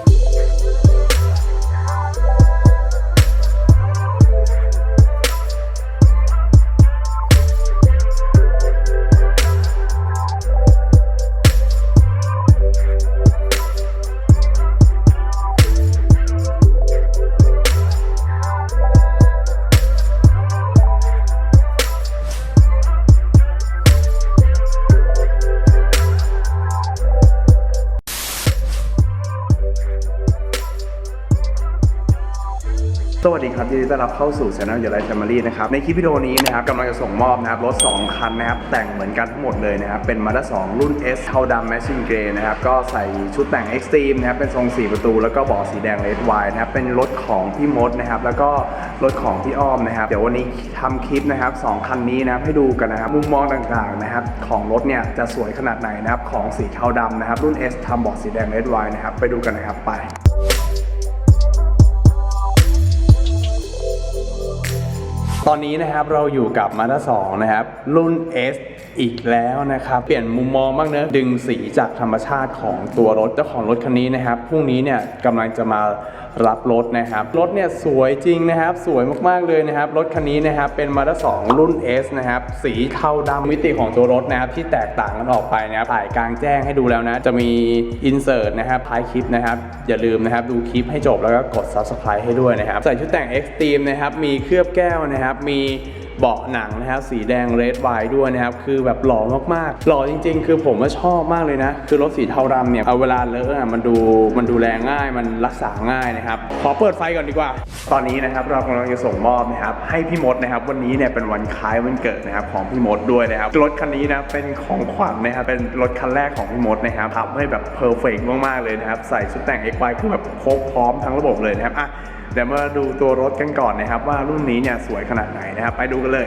ส ดีครับยินดีต้อนรับเข้าสู่ Channel ย a ไ f แฟมิลี่นะครับในคลิปวิดีโอนี้นะครับกำลังจะส่งมอบนะครับรถ 2 คันนะครับแต่งเหมือนกันทั้งหมดเลยนะครับเป็น Mazda 2รุ่น S เทาดำ Machine Grey นะครับก็ใส่ชุดแต่ง Extreme นะครับเป็นทรง 4 ประตู แล้วก็เบาะสีแดง Red Wine นะครับเป็นรถของพี่มดนะครับแล้วก็รถของพี่อ้อมนะครับเดี๋ยววันนี้ทำคลิปนะครับสองคันนี้นะครับให้ดูกันนะครับมุมมองต่างๆนะครับของรถเนี่ยจะสวยขนาดไหนนะครับของสีเทาดำนะครับรุ่น S ทำเบาะสีแดง Red Wine นะครับไปดูกันนะครับไป ตอนนี้นะครับเราอยู่กับมาด้า2นะครับรุ่น S อีกแล้วนะครับ เปลี่ยนมุมมองบ้างเนอะดึงสีจากธรรมชาติของตัวรถเจ้าของรถคันนี้นะครับพรุ่งนี้เนี่ยกำลังจะมารับรถนะครับรถเนี่ยสวยจริงนะครับ สวยมากๆเลยนะครับ รถคันนี้นะครับเป็นมาด้า2รุ่น S นะครับ สีเทาดำมิติของตัวรถนะครับ ที่แตกต่างกันออกไปนะครับถ่ายกลางแจ้งให้ดูแล้วนะ จะมีอินเสิร์ตนะครับท้ายคลิปนะครับ อย่าลืมนะครับดูคลิปให้จบแล้วก็กด subscribe ให้ด้วยนะครับ ใส่ชุดแต่ง Extreme นะครับ มีเคลือบแก้วนะครับ มี เบาะหนังนะครับสีแดง red wine ด้วยนะครับคือแบบหล่อมากๆ หล่อจริง ๆ คือผมว่าชอบมากเลยนะ คือรถสีเทาดำเนี่ยเอาเวลาเลอะอะมันดูมันดูแลง่ายมันรักษาง่ายนะครับขอเปิดไฟก่อนดีกว่า ตอนนี้นะครับเรากำลังจะส่งมอบนะครับให้พี่มดนะครับวันนี้เนี่ยเป็นวันคล้ายวันเกิดนะครับของพี่มดด้วยนะครับรถคันนี้นะเป็นของขวัญนะครับเป็นรถคันแรกของพี่มดนะครับทำให้แบบเพอร์เฟกมากๆเลยนะครับใส่ชุดแต่ง XY คือแบบครบพร้อมทั้งระบบเลยนะครับอะ เดี๋ยวมาดูตัวรถกันก่อนนะครับว่ารุ่นนี้เนี่ยสวยขนาดไหนนะครับไปดูกันเลย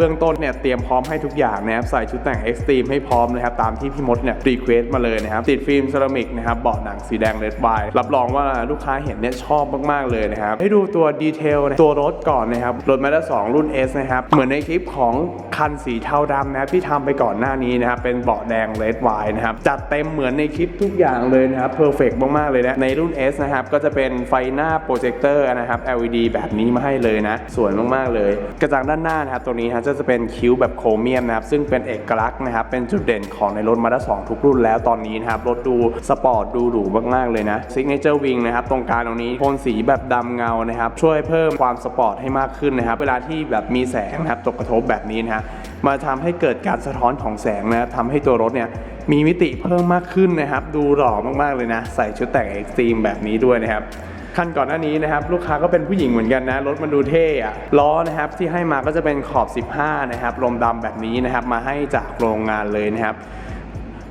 เบื้องต้นเนี่ยเตรียมพร้อมให้ทุกอย่างนะครับใส่ชุดแต่ง Extreme ให้พร้อมนะครับตามที่พี่มดเนี่ยรีเควสมาเลยนะครับติดฟิล์มเซรามิกนะครับเบาะหนังสีแดงเลดไวรับรองว่าลูกค้าเห็นเนี่ยชอบมากๆเลยนะครับให้ดูตัวดีเทลตัวรถก่อนนะครับรถมาด้า2รุ่น S นะครับเหมือนในคลิปของคันสีเทาดำนะครับที่ทำไปก่อนหน้านี้นะครับเป็นเบาะแดงเลดไวนะครับจัดเต็มเหมือนในคลิปทุกอย่างเลยนะครับเพอร์เฟกมากๆเลยนะในรุ่น S นะครับก็จะเป็นไฟหน้าโปรเจคเตอร์นะครับ LED แบบนี้มาให้เลยนะสวยมากๆเลย กระจังด้านหน้านะครับตัวนี้นะจะเป็นคิ้วแบบโครเมียมนะครับซึ่งเป็นเอกลักษณ์นะครับเป็นจุดเด่นของในรถมาด้า2ทุกรุ่นแล้วตอนนี้นะครับรถดูสปอร์ตดูหรูมากๆเลยนะซิกเนเจอร์วิงนะครับตรงกลางตรงนี้โทนสีแบบดำเงานะครับช่วยเพิ่มความสปอร์ตให้มากขึ้นนะครับเวลาที่แบบมีแสงนะครับตกกระทบแบบนี้นะฮะมาทำให้เกิดการสะท้อนของแสงนะทำให้ตัวรถเนี่ยมีมิติเพิ่มมากขึ้นนะครับ ดูหล่อมากๆเลยนะ ใส่ชุดแต่งเอ็กซ์ตรีมแบบนี้ด้วยนะครับ คันก่อนหน้านี้นะครับลูกค้าก็เป็นผู้หญิงเหมือนกันนะรถมันดูเท่อะล้อนะครับที่ให้มาก็จะเป็นขอบ 15 นะครับลมดำแบบนี้นะครับมาให้จากโรงงานเลยนะครับ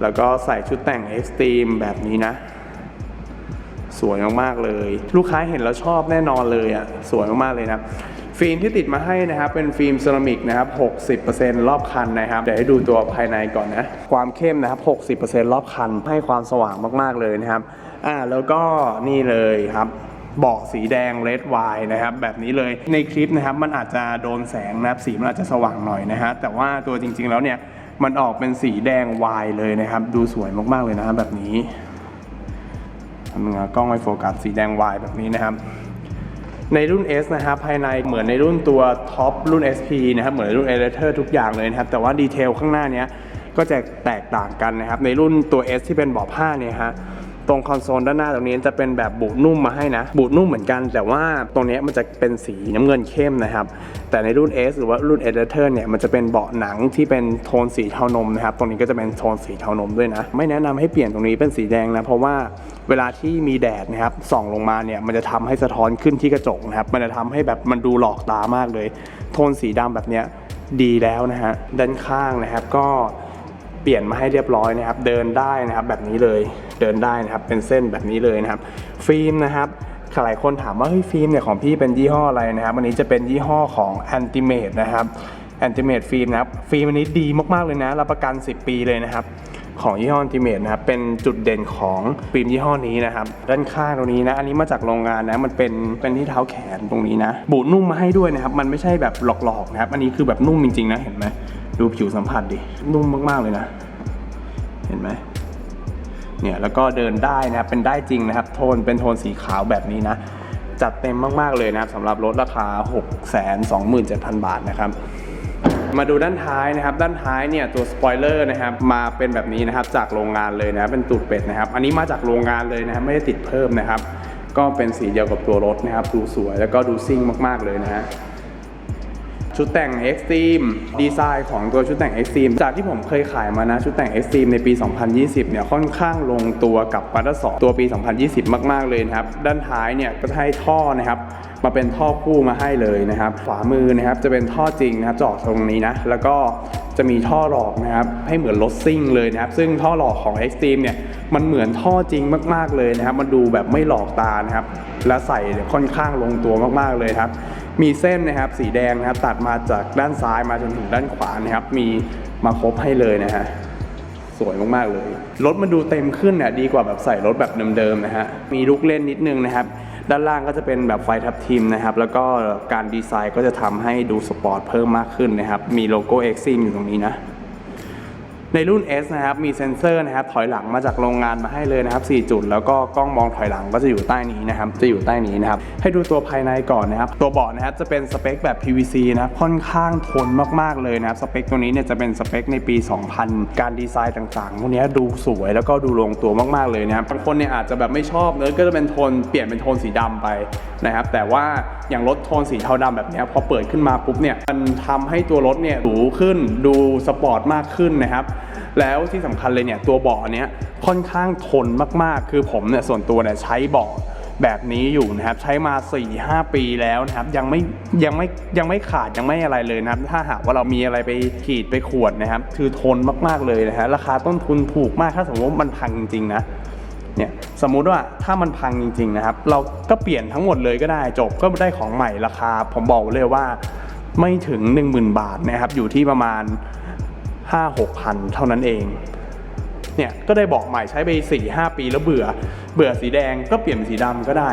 แล้วก็ใส่ชุดแต่ง Extreme แบบนี้นะ สวยมากๆเลย ลูกค้าเห็นแล้วชอบแน่นอนเลยอะสวยมากๆเลยนะฟิล์มที่ติดมาให้นะครับเป็นฟิล์มเซรามิกนะครับ 60%รอบคันนะครับ เดี๋ยวให้ดูตัวภายในก่อนนะ ความเข้มนะครับ 60%รอบคัน ให้ความสว่างมาก ๆ เลยนะครับ อ่า แล้วก็นี่เลยครับ เบาะสีแดง red wine นะครับแบบนี้เลยในคลิปนะครับมันอาจจะโดนแสงนะครับสีมันอาจจะสว่างหน่อยนะฮะแต่ว่าตัวจริง ๆ แล้วเนี่ยมันออกเป็นสีแดงวายเลยนะครับ ดูสวยมากๆเลยนะแบบนี้ทำงานกล้องไอโฟกัสสีแดงวายแบบนี้นะครับในรุ่น S นะครับภายในเหมือนในรุ่นตัวท็อปรุ่น SP นะครับเหมือนรุ่น e l e t o r ทุกอย่างเลยนะครับ แต่ว่าดีเทลข้างหน้านี้ก็จะแตกต่างกันนะครับ ในรุ่นตัว S ที่เป็นบาะผ้าเนี่ยฮะ ตรงคอนโซลด้านหน้าตรงนี้จะเป็นแบบบุนุ่มมาให้นะบุนุ่มเหมือนกัน แต่ว่าตรงนี้มันจะเป็นสีน้ำเงินเข้มนะครับ แต่ในรุ่น S หรือว่ารุ่น e l e t o r เนี่ยมันจะเป็นเบาะหนังที่เป็นโทนสีเทานมนะครับ ตรงนี้ก็จะเป็นโทนสีเทานมด้วยนะ ไม่แนะนำให้เปลี่ยนตรงนี้เป็นสีแดงนะ เพราะว่าเวลาที่มีแดดนะครับส่องลงมาเนี่ยมันจะทำให้สะท้อนขึ้นที่กระจกนะครับ มันจะทำให้แบบมันดูหลอกตามากเลย โทนสีดำแบบเนี้ยดีแล้วนะฮะด้านข้างนะครับก็ เปลี่ยนมาให้เรียบร้อยนะครับ เดินได้นะครับแบบนี้เลย เดินได้นะครับ เป็นเส้นแบบนี้เลยนะครับ ฟิล์มนะครับหลายคนถามว่าเฮ้ยฟิล์มเนี่ยของพี่เป็นยี่ห้ออะไรนะครับวันนี้จะเป็นยี่ห้อของ a n t i m a t e นะครับ a n t i m a t e ฟิล์มนะครับฟิล์มอันนี้ดีมากๆเลยนะรับประกัน 10 ปีเลยนะครับ ของยี่ห้อ Ultimate นะครับเป็นจุดเด่นของฟิล์มยี่ห้อนี้นะครับด้านข้างตรงนี้นะอันนี้มาจากโรงงานนะมันเป็นเป็นที่เท้าแขนตรงนี้นะ บูนุ่มมาให้ด้วยนะครับ มันไม่ใช่แบบหลอกๆนะครับอันนี้คือแบบนุ่มจริงๆนะเห็นไหม ดูผิวสัมผัสดิ นุ่มมากๆเลยนะ เห็นไหมเนี่ยแล้วก็เดินได้นะครับ เป็นได้จริงนะครับ โทนเป็นโทนสีขาวแบบนี้นะ จัดเต็มมากๆเลยนะครับสำหรับรถราคา 6 2 7 0 0 0 บาทนะครับมาดูด้านท้ายนะครับ ด้านท้ายเนี่ยตัวสปอยเลอร์นะครับมาเป็นแบบนี้นะครับจากโรงงานเลยนะครับเป็นตูดเป็ดนะครับ อันนี้มาจากโรงงานเลยนะครับไม่ได้ติดเพิ่มนะครับ ก็เป็นสีเดียวกับตัวรถนะครับ ดูสวยแล้วก็ดูซิ่งมาก ๆเลยนะฮะ ชุดแต่ง Extreme ดีไซน์ของตัวชุดแต่ง Extreme จากที่ผมเคยขายมานะ ชุดแต่ง Extreme ในปี 2020 เนี่ยค่อนข้างลงตัวกับปัตเตอร์สตัวปี 2020 มาก ๆ เลยนะครับ ด้านท้ายเนี่ยก็จะให้ท่อนะครับมาเป็นท่อคู่มาให้เลยนะครับขวามือนะครับจะเป็นท่อจริงนะครับจออกตรงนี้นะ แล้วก็จะมีท่อหลอกนะครับให้เหมือนรถซิ่งเลยนะครับ ซึ่งท่อหลอกของ Extreme เนี่ยมันเหมือนท่อจริงมาก ๆเลยนะครับ มันดูแบบไม่หลอกตานะครับ และใส่ค่อนข้างลงตัวมากๆเลยครับ มีเส้นนะครับสีแดงนะครับตัดมาจากด้านซ้ายมาจนถึงด้านขวานะครับ มีมาครบให้เลยนะฮะสวยมากๆเลย รถมันดูเต็มขึ้นเนี่ยดีกว่าแบบใส่รถแบบเดิมๆนะฮะมีลูกเล่นนิดนึงนะครับ ด้านล่างก็จะเป็นแบบไฟทับทิมนะครับ แล้วก็การดีไซน์ก็จะทำให้ดูสปอร์ตเพิ่มมากขึ้นนะครับ มีโลโก้เอ็กซิอยู่ตรงนี้นะ ในรุ่น S นะครับ มีเซ็นเซอร์นะครับ ถอยหลังมาจากโรงงานมาให้เลยนะครับ 4 จุด แล้วก็กล้องมองถอยหลังก็จะอยู่ใต้นี้นะครับ จะอยู่ใต้นี้นะครับ ให้ดูตัวภายในก่อนนะครับ ตัวเบาะนะครับ จะเป็นสเปคแบบ PVC นะครับ ค่อนข้างทนมาก ๆ เลยนะครับ สเปคตัวนี้เนี่ยจะเป็นสเปคในปี 2000 การดีไซน์ต่างๆ พวกนี้ดูสวยแล้วก็ดูลงตัวมาก ๆ เลยนะครับ บางคนเนี่ยอาจจะแบบไม่ชอบเนื้อก็จะเป็นโทนเปลี่ยนเป็นโทนสีดำไปนะครับ แต่ว่าอย่างรถโทนสีเทาดำแบบนี้พอเปิดขึ้นมาปุ๊บเนี่ย มันทำให้ตัวรถเนี่ยหรูขึ้น ดูสปอร์ตมากขึ้นนะครับแล้วที่สำคัญเลยเนี่ยตัวเบาะเนี้ยค่อนข้างทนมากๆ คือผมเนี่ยส่วนตัวเนี่ยใช้เบาะแบบนี้อยู่นะครับใช้มา 4-5 ปีแล้วนะครับยังไม่ยังไม่ยังไม่ขาดยังไม่อะไรเลยนะครับ ถ้าหากว่าเรามีอะไรไปขีดไปขวดนะครับ คือทนมากๆเลยนะฮะราคาต้นทุนถูกมากถ้าสมมติว่ามันพังจริงๆนะเนี่ยสมมุติว่าถ้ามันพังจริง ๆนะครับ เราก็เปลี่ยนทั้งหมดเลยก็ได้จบก็ได้ของใหม่ราคา ผมบอกเลยว่าไม่ถึง 10,000 บาทนะครับอยู่ที่ประมาณ 5 6พันเท่านั้นเอง เนี่ยก็ได้บอกใหม่ใช้ไป 4 5 ปีแล้วเบื่อ เบื่อสีแดงก็เปลี่ยนเป็นสีดำก็ได้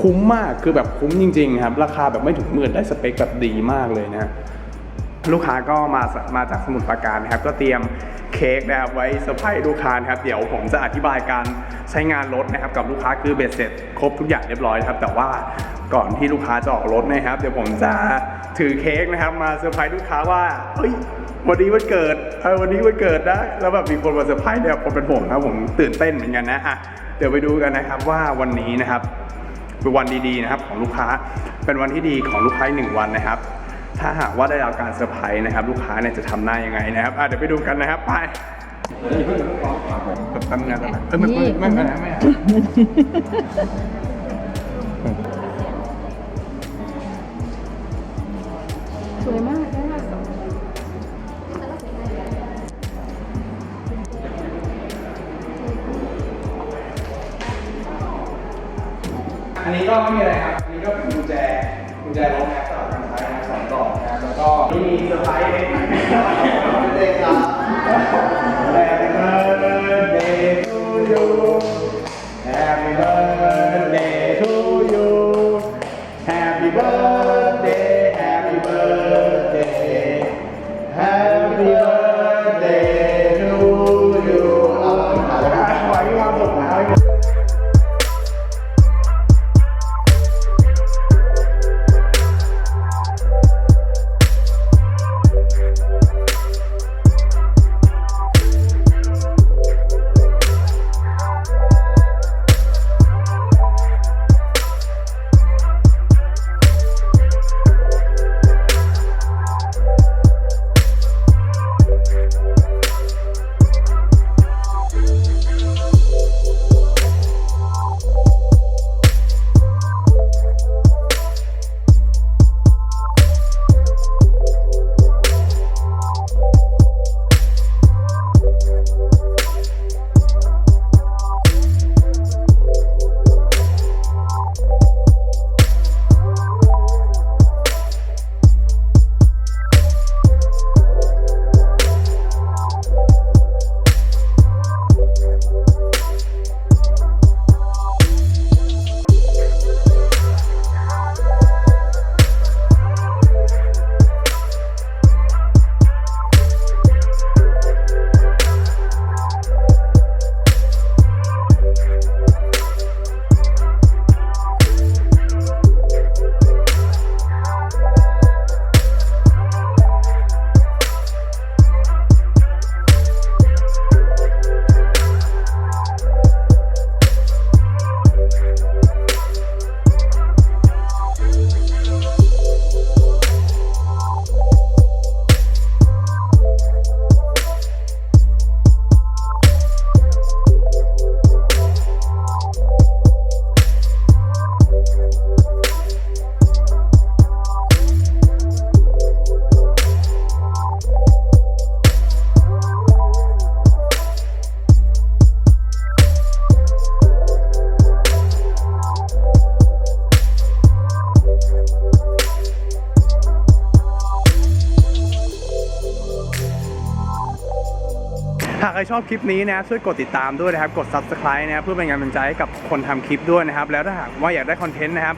คุ้มมากคือแบบคุ้มจริง ๆ ครับ ราคาแบบไม่ถึงหมื่นได้สเปคแบบดีมากเลยนะลูกค้าก็มามาจากสมุทรปราการนครับ ก็เตรียมเค้กนะครับไว้เซอร์ไพรส์ลูกค้านครับ เดี๋ยวผมจะอธิบายการใช้งานรถนะครับ กับลูกค้าคือเบ็ดเสร็จครบทุกอย่างเรียบร้อยครับ แต่ว่า ก่อนที่ลูกค้าจะออกรถนะครับ เดี๋ยวผมจะถือเค้กนะครับ มาเซอร์ไพรส์ลูกค้าว่าเฮ้ยวันนี้วันเกิดเออวันนี้วันเกิดนะแล้วแบบมีคนมาเซอร์ไพรส์เนี่ยผมเป็นผมนะผมตื่นเต้นเหมือนกันนะอะเดี๋ยวไปดูกันนะครับว่าวันนี้นะครับเป็นวันดีๆนะครับของลูกค้าเป็นวันที่ดีของลูกค้าอีกหนึ่งวันนะครับ ถ้าหากว่าได้รับการเซอร์ไพรส์นะครับ ลูกค้าเนี่ยจะทำหน้ายังไงนะครับอะเดี๋ยวไปดูกันนะครับไปแบบทำงานแบบเออไม่ไม่ไม่ไม่ วยมากเลยอะอันนี้ก็ไม่มีอะไรครับ อันนี้ก็เป็นกุญแจ กุญแจรถนะครับสำหรับการใช้นะสองดอกนะครับแล้วก็นี่มีเซอร์ไพรส์เล็กน้อยเลยครับ รชอบคลิปนี้นะครับช่วยกดติดตามด้วยนะครับกด subscribe นะครับเพื่อเป็นกำลังใจให้กับคนทำคลิปด้วยนะครับ แล้วถ้าหากว่าอยากได้คอนเทนต์นะครับ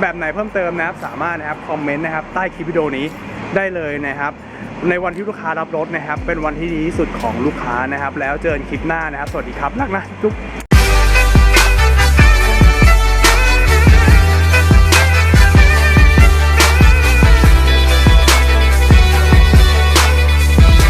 แบบไหนเพิ่มเติมนะครับสามารถนะครับคอมเมนต์นะครับใต้คลิปวิดีโอนี้ได้เลยนะครับ ในวันที่ลูกค้ารับรถนะครับ เป็นวันที่ดีที่สุดของลูกค้านะครับ แล้วเจอกันคลิปหน้านะครับ สวัสดีครับรักนะจุ๊บ